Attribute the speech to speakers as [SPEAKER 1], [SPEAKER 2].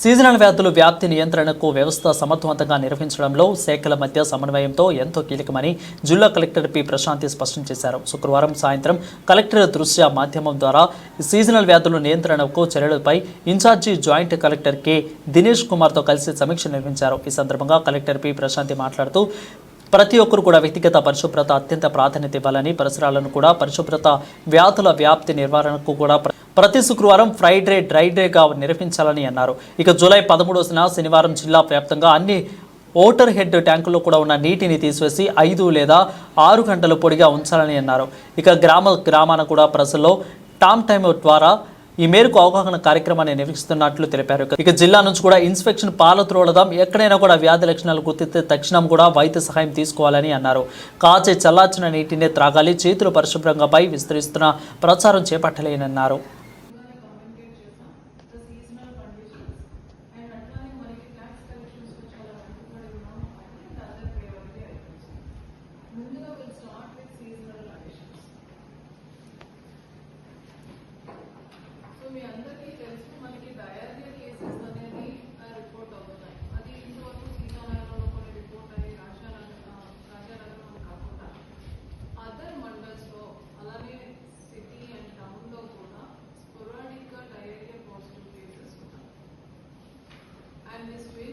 [SPEAKER 1] Seasonal వ్యాధులు వ్యాప్తి నియంత్రణకు వ్యవస్థ సమర్థవంతంగా నిర్వహించడంలో శాఖల మధ్య సమన్వయంతో ఎంతో కీలకమని జిల్లా కలెక్టర్ పి. ప్రశాంతి స్పష్టం చేశారు. శుక్రవారం సాయంత్రం కలెక్టర్ దృశ్య మాధ్యమం ద్వారా సీజనల్ వ్యాధుల నియంత్రణకు చర్యలపై incharge joint collector K. Dinesh కుమార్తో కలిసి సమీక్ష నిర్వహించారు. ఈ సందర్భంగా కలెక్టర్ పి. ప్రశాంతి మాట్లాడుతూ ప్రతి ఒక్కరు కూడా వ్యక్తిగత పరిశుభ్రత అత్యంత ప్రాధాన్యత ఇవ్వాలని పరిసరాలను కూడా పరిశుభ్రత వ్యాధుల వ్యాప్తి నివారణకు కూడా ప్రతి శుక్రవారం ఫ్రైడ్ డే డ్రై డేగా నిర్వహించాలని అన్నారు. ఇక జూలై పదమూడవన శనివారం జిల్లా వ్యాప్తంగా అన్ని ఓటర్ హెడ్ ట్యాంకుల్లో కూడా ఉన్న నీటిని తీసివేసి ఐదు లేదా ఆరు గంటల పొడిగా ఉంచాలని అన్నారు. ఇక గ్రామ గ్రామాన కూడా ప్రజల్లో టామ్ టైమ్ ద్వారా ఈ మేరకు అవగాహన కార్యక్రమాన్ని నిర్వహిస్తున్నట్లు తెలిపారు. ఇక జిల్లా నుంచి కూడా ఇన్స్పెక్షన్ పాల త్రోడదాం ఎక్కడైనా కూడా వ్యాధి లక్షణాలు గుర్తిస్తే తక్షణం కూడా వైద్య సహాయం తీసుకోవాలని అన్నారు. కాచే చల్లార్చిన నీటినే త్రాగాలి చేతులు పరిశుభ్రంగా పై విస్తరిస్తున్న ప్రచారం చేపట్టలేనన్నారు.
[SPEAKER 2] this week.